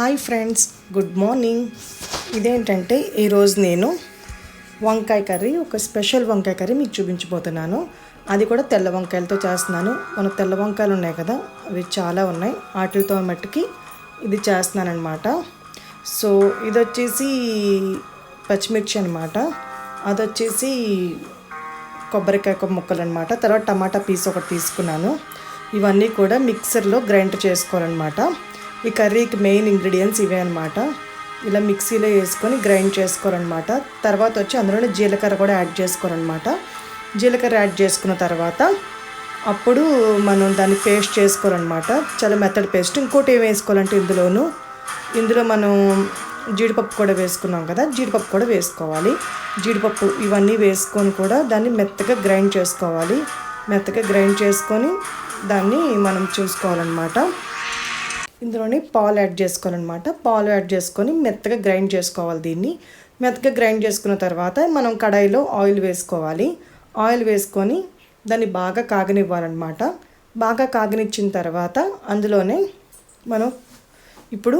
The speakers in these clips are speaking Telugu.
Hi friends good morning. ఇదేంటంటే ఈరోజు నేను వంకాయ కర్రీ ఒక స్పెషల్ వంకాయ కర్రీ మీకు చూపించబోతున్నాను. అది కూడా తెల్ల వంకాయలతో చేస్తున్నాను. మన తెల్ల వంకాయలు ఉన్నాయి కదా అవి చాలా ఉన్నాయి. వాటితో మట్టుకి ఇది చేస్తున్నాను అనమాట సో ఇది వచ్చేసి పచ్చిమిర్చి అనమాట అది వచ్చేసి కొబ్బరికాయ ముక్కలు అనమాట తర్వాత టమాటా పీస్ ఒకటి తీసుకున్నాను. ఇవన్నీ కూడా మిక్సర్లో గ్రైండ్ చేసుకోవాలన్నమాట. ఈ కర్రీకి మెయిన్ ఇంగ్రీడియంట్స్ ఇవే అనమాట ఇలా మిక్సీలో వేసుకొని గ్రైండ్ చేసుకోరనమాట తర్వాత వచ్చి అందులోనే జీలకర్ర కూడా యాడ్ చేసుకోరనమాట జీలకర్ర యాడ్ చేసుకున్న తర్వాత అప్పుడు మనం దాన్ని పేస్ట్ చేసుకోవాలన్నమాట చాలా మెత్తడి పేస్ట్. ఇంకోటి ఏం వేసుకోవాలంటే ఇందులోను. ఇందులో మనం జీడిపప్పు కూడా వేసుకున్నాం కదా జీడిపప్పు కూడా వేసుకోవాలి. జీడిపప్పు ఇవన్నీ వేసుకొని కూడా దాన్ని మెత్తగా గ్రైండ్ చేసుకోవాలి. మెత్తగా గ్రైండ్ చేసుకొని దాన్ని మనం చూసుకోవాలన్నమాట. ఇందులోనే పాలు యాడ్ చేసుకోవాలన్నమాట. పాలు యాడ్ చేసుకొని మెత్తగా గ్రైండ్ చేసుకోవాలి దీన్ని. మెత్తగా గ్రైండ్ చేసుకున్న తర్వాత మనం కడాయిలో ఆయిల్ వేసుకోవాలి. ఆయిల్ వేసుకొని దాన్ని బాగా కాగనివ్వాలన్నమాట. బాగా కాగనిచ్చిన తర్వాత అందులోనే మనం ఇప్పుడు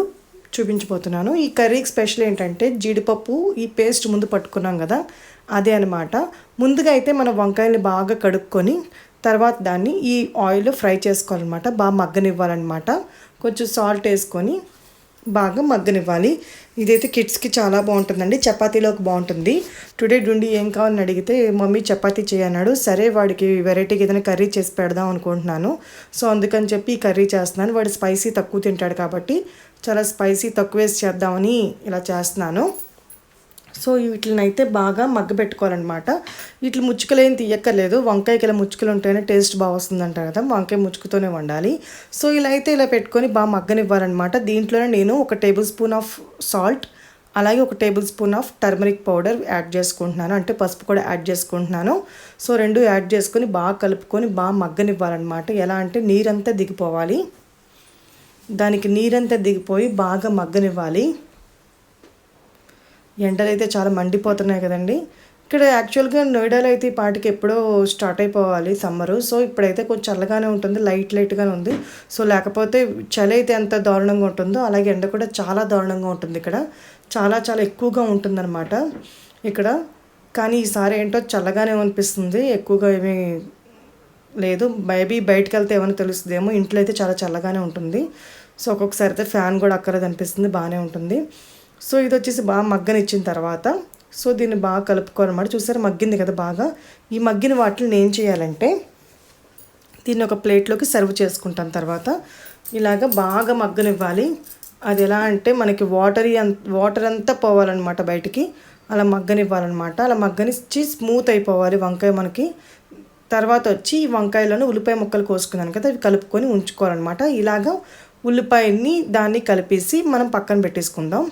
చూపించబోతున్నాను. ఈ కర్రీకి స్పెషల్ ఏంటంటే జీడిపప్పు ఈ పేస్ట్ ముందు పట్టుకున్నాం కదా అదే అనమాట ముందుగా అయితే మనం వంకాయని బాగా కడుక్కొని తర్వాత దాన్ని ఈ ఆయిల్లో ఫ్రై చేసుకోవాలన్నమాట. బాగా మగ్గనివ్వాలన్నమాట. కొంచెం సాల్ట్ వేసుకొని బాగా మగ్గనివ్వాలి. ఇదైతే కిడ్స్కి చాలా బాగుంటుందండి. చపాతీలోకి బాగుంటుంది. టుడే డుండి ఏం కావాలని అడిగితే మమ్మీ చపాతీ చేయన్నాడు సరే వాడికి వెరైటీగా ఏదైనా కర్రీ చేసి పెడదాం అనుకుంటున్నాను. సో అందుకని చెప్పి ఈ కర్రీ చేస్తున్నాను. వాడు స్పైసీ తక్కువ తింటాడు కాబట్టి చాలా స్పైసీ తక్కువ వేసి చేద్దామని ఇలా చేస్తున్నాను. సో వీటినైతే బాగా మగ్గబెట్టుకోవాలన్నమాట వీటి ముచ్చుకలు ఏం తీయక్కర్లేదు. వంకాయకి ఇలా ముచ్చుకలు ఉంటేనే టేస్ట్ బాగా వస్తుంది అంటారు కదా. వంకాయ ముచ్చుకుతోనే వండాలి. సో ఇలా అయితే ఇలా పెట్టుకొని బాగా మగ్గనివ్వాలన్నమాట. దీంట్లోనే నేను ఒక టేబుల్ స్పూన్ ఆఫ్ సాల్ట్ అలాగే ఒక tablespoon of turmeric powder add చేసుకుంటున్నాను. అంటే పసుపు కూడా యాడ్ చేసుకుంటున్నాను. సో రెండు యాడ్ చేసుకొని బాగా కలుపుకొని బాగా మగ్గనివ్వాలన్నమాట. ఎలా అంటే నీరంతా దిగిపోవాలి. దానికి నీరంతా దిగిపోయి బాగా మగ్గనివ్వాలి. ఎండలు అయితే చాలా మండిపోతున్నాయి కదండి. ఇక్కడ యాక్చువల్గా నోయిడాలో అయితే ఈ పాటికి ఎప్పుడో స్టార్ట్ అయిపోవాలి సమ్మరు. సో ఇప్పుడైతే కొంచెం చల్లగానే ఉంటుంది లైట్ లైట్గానే ఉంది. సో లేకపోతే చలి అయితే ఎంత దారుణంగా ఉంటుందో అలాగే ఎండ కూడా చాలా దారుణంగా ఉంటుంది ఇక్కడ. చాలా చాలా ఎక్కువగా ఉంటుందన్నమాట ఇక్కడ. కానీ ఈసారి ఏంటో చల్లగానే అనిపిస్తుంది. ఎక్కువగా ఏమీ లేదు. మేబీ బయటకు వెళ్తే ఏమైనా తెలుస్తుందేమో. ఇంట్లో అయితే చాలా చల్లగానే ఉంటుంది. సో ఒక్కొక్కసారి అయితే ఫ్యాన్ కూడా అక్కర్లేదు అనిపిస్తుంది. బాగానే ఉంటుంది. సో ఇది వచ్చేసి బాగా మగ్గనిచ్చిన తర్వాత సో దీన్ని బాగా కలుపుకోవాలన్నమాట చూసారా మగ్గింది కదా బాగా? ఈ మగ్గిన వాటిని ఏం చేయాలంటే దీన్ని ఒక ప్లేట్లోకి సర్వ్ చేసుకుంటాం తర్వాత. ఇలాగ బాగా మగ్గనివ్వాలి. అది ఎలా అంటే మనకి వాటర్ వాటర్ అంతా పోవాలన్నమాట బయటికి. అలా మగ్గనివ్వాలన్నమాట. అలా మగ్గనిచ్చి స్మూత్ అయిపోవాలి వంకాయ మనకి. తర్వాత వచ్చి ఈ వంకాయలను ఉల్లిపాయ ముక్కలు కోసుకున్నాను కదా అవి కలుపుకొని ఉంచుకోవాలన్నమాట. ఇలాగా ఉల్లిపాయని దాన్ని కలిపేసి మనం పక్కన పెట్టేసుకుందాం.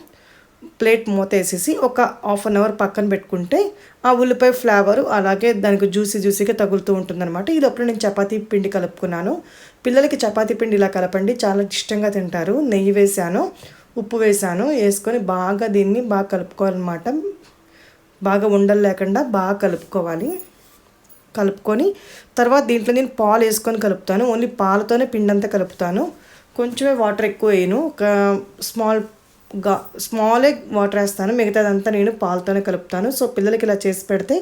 ప్లేట్ మూత వేసేసి ఒక హాఫ్ అన్ అవర్ పక్కన పెట్టుకుంటే ఆ ఉల్లిపాయ ఫ్లేవర్ అలాగే దానికి జ్యూసీ జ్యూసీగా తగులుతూ ఉంటుందన్నమాట. ఈ లోపల నేను చపాతీ పిండి కలుపుకున్నాను. పిల్లలకి చపాతీ పిండి ఇలా కలపండి. చాలా ఇష్టంగా తింటారు. నెయ్యి వేసాను ఉప్పు వేసాను వేసుకొని బాగా దీన్ని బాగా కలుపుకోవాలన్నమాట. బాగా ఉండలు లేకుండా బాగా కలుపుకోవాలి. కలుపుకొని తర్వాత దీంట్లో నేను పాలు వేసుకొని కలుపుతాను. ఓన్లీ పాలతోనే పిండి అంతా కలుపుతాను. కొంచెమే వాటర్ ఎక్కువ వేయను. ఒక స్మాల్ గా స్మాలే వాటర్ వేస్తాను మిగతాదంతా నేను పాలతోనే కలుపుతాను. సో పిల్లలకి ఇలా చేసి పెడితే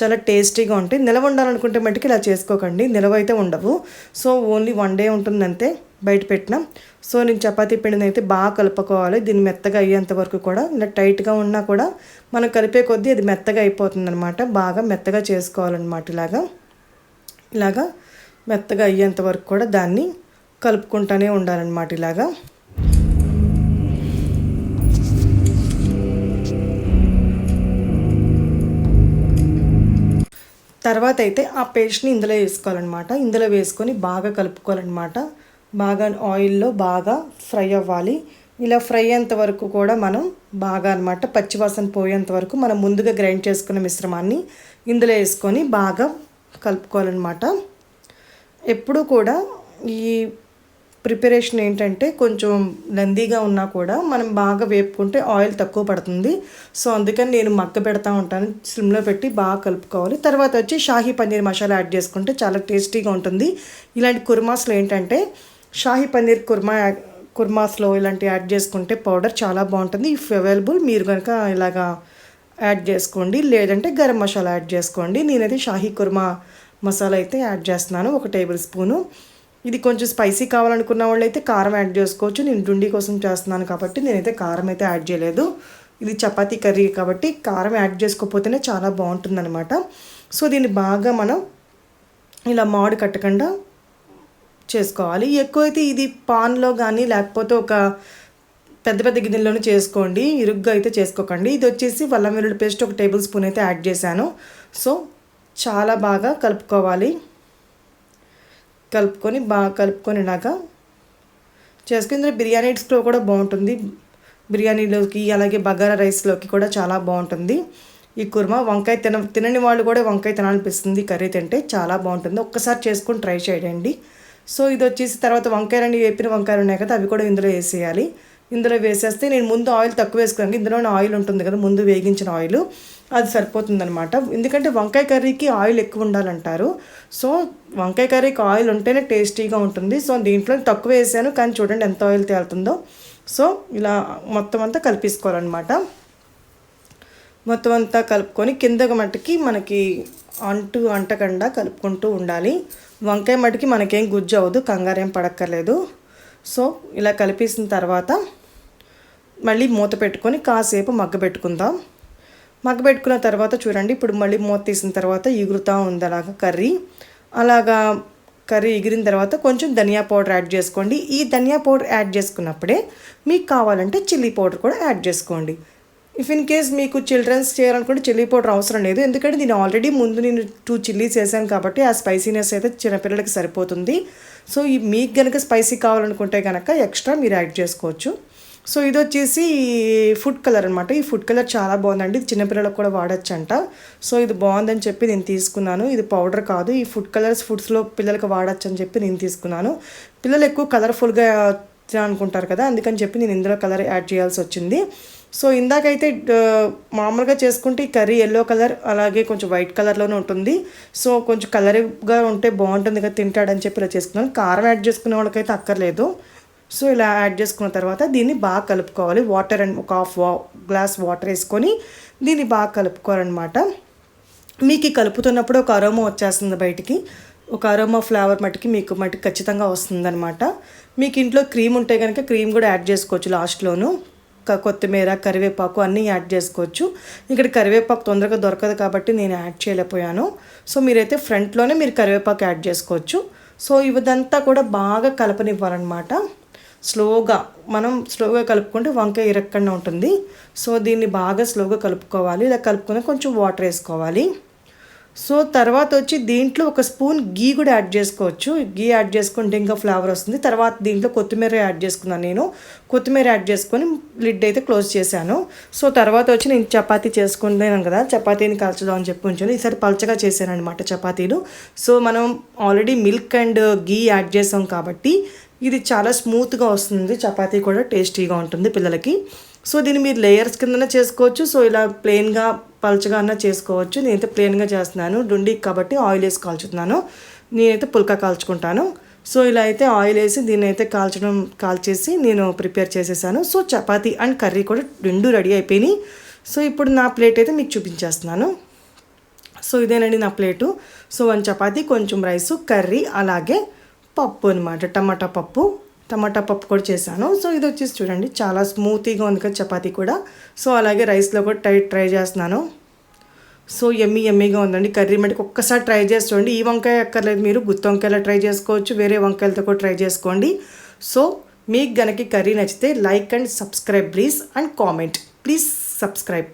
చాలా టేస్టీగా ఉంటాయి నిలవ ఉండాలనుకుంటే మట్టుకు ఇలా చేసుకోకండి. నిలవ అయితే ఉండవు. సో ఓన్లీ వన్ డే ఉంటుంది అంతే బయట పెట్టిన. సో నేను చపాతీ పిండిని అయితే బాగా కలుపుకోవాలి. దీన్ని మెత్తగా అయ్యేంత వరకు కూడా ఇలా టైట్గా ఉన్నా కూడా మనం కలిపే కొద్దీ అది మెత్తగా అయిపోతుంది అనమాట బాగా మెత్తగా చేసుకోవాలన్నమాట ఇలాగా. ఇలాగా మెత్తగా అయ్యేంత వరకు కూడా దాన్ని కలుపుకుంటూనే ఉండాలన్నమాట ఇలాగా. తర్వాత అయితే ఆ పేస్ట్ని ఇందులో వేసుకోవాలన్నమాట. ఇందులో వేసుకొని బాగా కలుపుకోవాలన్నమాట. బాగా ఆయిల్లో బాగా ఫ్రై అవ్వాలి. ఇలా ఫ్రై అయ్యేంత వరకు కూడా మనం బాగా అనమాట పచ్చివాసన పోయేంత వరకు మనం ముందుగా గ్రైండ్ చేసుకున్న మిశ్రమాన్ని ఇందులో వేసుకొని బాగా కలుపుకోవాలన్నమాట. ఎప్పుడూ కూడా ఈ ప్రిపరేషన్ ఏంటంటే కొంచెం లందీగా ఉన్నా కూడా మనం బాగా వేపుకుంటే ఆయిల్ తక్కువ పడుతుంది. సో అందుకని నేను మగ్గ పెడతా ఉంటాను. సిమ్లో పెట్టి బాగా కలుపుకోవాలి. తర్వాత వచ్చి షాహీ పన్నీర్ మసాలా యాడ్ చేసుకుంటే చాలా టేస్టీగా ఉంటుంది. ఇలాంటి కుర్మాస్లో ఏంటంటే షాహీ పన్నీర్ కుర్మా కుర్మాస్లో ఇలాంటి యాడ్ చేసుకుంటే పౌడర్ చాలా బాగుంటుంది. ఇఫ్ అవైలబుల్ మీరు కనుక ఇలాగా యాడ్ చేసుకోండి. లేదంటే గరం మసాలా యాడ్ చేసుకోండి. నేనైతే షాహీ కుర్మా మసాలా అయితే యాడ్ చేస్తున్నాను. ఒక టేబుల్ స్పూను. ఇది కొంచెం స్పైసీ కావాలనుకున్న వాళ్ళు అయితే కారం యాడ్ చేసుకోవచ్చు. నేను డుండి కోసం చేస్తున్నాను కాబట్టి నేనైతే కారం అయితే యాడ్ చేయలేదు. ఇది చపాతీ కర్రీ కాబట్టి కారం యాడ్ చేసుకోకపోతేనే చాలా బాగుంటుందన్నమాట. సో దీన్ని బాగా మనం ఇలా మాడు కట్టకుండా చేసుకోవాలి. ఎక్కువైతే ఇది పాన్లో కానీ లేకపోతే ఒక పెద్ద పెద్ద గిన్నెల్లోనే చేసుకోండి. ఇరుగ్గా అయితే చేసుకోకండి. ఇది వచ్చేసి వల్ల వెల్లుల్లి పేస్ట్ ఒక టేబుల్ స్పూన్ అయితే యాడ్ చేశాను. సో చాలా బాగా కలుపుకోవాలి. కలుపుకొని బాగా కలుపుకొని ఇలాగా చేసుకుని ఇందులో బిర్యానీస్లో కూడా బాగుంటుంది. బిర్యానీలోకి అలాగే బగారా రైస్లోకి కూడా చాలా బాగుంటుంది. ఈ కుర్మా వంకాయ తిన తినని వాళ్ళు కూడా వంకాయ తినాలనిపిస్తుంది. కర్రీ తింటే చాలా బాగుంటుంది. ఒక్కసారి చేసుకొని ట్రై చేయండి. సో ఇది వచ్చేసి తర్వాత వంకాయలు వేపిన వంకాయలు ఉన్నాయి కదా అవి కూడా ఇందులో వేసేయాలి. ఇందులో వేసేస్తే నేను ముందు ఆయిల్ తక్కువ వేసుకున్నాను ఇందులోనే ఆయిల్ ఉంటుంది కదా ముందు వేగించిన ఆయిల్. అది సరిపోతుందనమాట ఎందుకంటే వంకాయ కర్రీకి ఆయిల్ ఎక్కువ ఉండాలంటారు. సో వంకాయ కర్రీకి ఆయిల్ ఉంటేనే టేస్టీగా ఉంటుంది. సో దీంట్లో తక్కువ వేసాను కానీ చూడండి ఎంత ఆయిల్ తేలుతుందో. సో ఇలా మొత్తం అంతా కలిపేసుకోవాలన్నమాట. మొత్తం అంతా కలుపుకొని కింద మట్టుకి మనకి అంటు అంటకుండా కలుపుకుంటూ ఉండాలి. వంకాయ మటుకి మనకేం గుజ్జు అవ్వదు కంగారేం పడక్కర్లేదు. సో ఇలా కలిపేసిన తర్వాత మళ్ళీ మూత పెట్టుకొని కాసేపు మగ్గ పెట్టుకుందాం. మగ్గ పెట్టుకున్న తర్వాత చూడండి ఇప్పుడు మళ్ళీ మూత తీసిన తర్వాత ఎగురుతూ ఉంది అలాగా కర్రీ. అలాగా కర్రీ ఎగిరిన తర్వాత కొంచెం ధనియా పౌడర్ యాడ్ చేసుకోండి. ఈ ధనియా పౌడర్ యాడ్ చేసుకున్నప్పుడే మీకు కావాలంటే చిల్లీ పౌడర్ కూడా యాడ్ చేసుకోండి. ఇఫ్ ఇన్ కేస్ మీకు చిల్డ్రన్స్ చేయాలనుకుంటే చిల్లీ పౌడర్ అవసరం లేదు. ఎందుకంటే నేను ఆల్రెడీ ముందు నేను టూ చిల్లీస్ వేసాను కాబట్టి ఆ స్పైసీనెస్ అయితే చిన్నపిల్లలకి సరిపోతుంది. సో ఈ మీకు కనుక స్పైసీ కావాలనుకుంటే కనుక ఎక్స్ట్రా మీరు యాడ్ చేసుకోవచ్చు. సో ఇది వచ్చేసి ఫుడ్ కలర్ అనమాట ఈ ఫుడ్ కలర్ చాలా బాగుందండి. ఇది చిన్నపిల్లలకు కూడా వాడచ్చు అంట సో ఇది బాగుందని చెప్పి నేను తీసుకున్నాను. ఇది పౌడర్ కాదు. ఈ ఫుడ్ కలర్స్ ఫుడ్స్లో పిల్లలకు వాడచ్చు అని చెప్పి నేను తీసుకున్నాను. పిల్లలు ఎక్కువ కలర్ఫుల్గా అనుకుంటారు కదా అందుకని చెప్పి నేను ఇందులో కలర్ యాడ్ చేయాల్సి వచ్చింది. సో ఇందాకైతే మామూలుగా చేసుకుంటే ఈ కర్రీ ఎల్లో కలర్ అలాగే కొంచెం వైట్ కలర్లోనే ఉంటుంది. సో కొంచెం కలర్గా ఉంటే బాగుంటుంది కదా తింటాడని చెప్పి ఇలా చేసుకున్నాను. కారం యాడ్ చేసుకునే వాళ్ళకైతే అక్కర్లేదు. సో ఇలా యాడ్ చేసుకున్న తర్వాత దీన్ని బాగా కలుపుకోవాలి. వాటర్ అండ్ ఒక హాఫ్ వా గ్లాస్ వాటర్ వేసుకొని దీన్ని బాగా కలుపుకోవాలన్నమాట. మీకు కలుపుతున్నప్పుడు ఒక అరోమా వచ్చేస్తుంది బయటికి. ఒక అరోమా ఫ్లేవర్ మటుకి మీకు మటుకు ఖచ్చితంగా వస్తుందన్నమాట. మీకు ఇంట్లో క్రీమ్ ఉంటే కనుక క్రీమ్ కూడా యాడ్ చేసుకోవచ్చు లాస్ట్లోను కొత్తిమీర కరివేపాకు అన్నీ యాడ్ చేసుకోవచ్చు. ఇక్కడ కరివేపాకు తొందరగా దొరకదు కాబట్టి నేను యాడ్ చేయలేకపోయాను. సో మీరైతే ఫ్రంట్లోనే మీరు కరివేపాకు యాడ్ చేసుకోవచ్చు. సో ఇదంతా కూడా బాగా కలపనివ్వాలన్నమాట. స్లోగా మనం స్లోగా కలుపుకుంటే వంకాయ ఇరక్కుండా ఉంటుంది. సో దీన్ని బాగా స్లోగా కలుపుకోవాలి. ఇలా కలుపుకుని కొంచెం వాటర్ వేసుకోవాలి. సో తర్వాత వచ్చి దీంట్లో ఒక స్పూన్ గీ కూడా యాడ్ చేసుకోవచ్చు. గీ యాడ్ చేసుకుంటే ఇంకా ఫ్లేవర్ వస్తుంది. తర్వాత దీంట్లో కొత్తిమీర యాడ్ చేసుకున్నాను నేను. కొత్తిమీర యాడ్ చేసుకొని లిడ్ అయితే క్లోజ్ చేశాను. సో తర్వాత వచ్చి నేను చపాతీ చేసుకుంటున్నాను కదా చపాతీని కాల్చుదాం అని చెప్పి ఉంచాను. ఈసారి పలచగా చేశాను అనమాట చపాతీలు. సో మనం already milk and ghee add చేసాం కాబట్టి ఇది చాలా స్మూత్గా వస్తుంది. చపాతీ కూడా టేస్టీగా ఉంటుంది పిల్లలకి. సో దీన్ని మీరు లేయర్స్ కిందనే చేసుకోవచ్చు. సో ఇలా ప్లెయిన్గా పలచగా అన్న చేసుకోవచ్చు. నేనైతే ప్లెయిన్గా చేస్తున్నాను. డుండి కాబట్టి ఆయిల్ వేసి కాల్చుతున్నాను. నేనైతే పుల్కా కాల్చుకుంటాను. సో ఇలా అయితే ఆయిల్ వేసి దీన్ని అయితే కాల్చడం కాల్చేసి నేను ప్రిపేర్ చేసేసాను. సో చపాతీ అండ్ కర్రీ కూడా రెండు రెడీ అయిపోయినాయి. సో ఇప్పుడు నా ప్లేట్ అయితే మీకు చూపించేస్తున్నాను. సో ఇదేనండి నా ప్లేటు. సో వన్ చపాతీ కొంచెం రైసు కర్రీ అలాగే పప్పు అనమాట టమాటా పప్పు. టమాటా పప్పు కూడా చేశాను. సో ఇది వచ్చేసి చూడండి చాలా స్మూతీగా ఉంది కదా చపాతీ కూడా. సో అలాగే రైస్లో కూడా ట్రై ట్రై చేస్తున్నాను. సో ఎమ్మీ ఎమ్మీగా ఉందండి. కర్రీ మటుకు ఒక్కసారి ట్రై చేసి చూడండి. ఈ వంకాయ అక్కర్లేదు మీరు గుత్తి వంకాయలో ట్రై చేసుకోవచ్చు. వేరే వంకాయలతో కూడా ట్రై చేసుకోండి. సో మీకు గనక కర్రీ నచ్చితే like and subscribe please and comment. Please subscribe.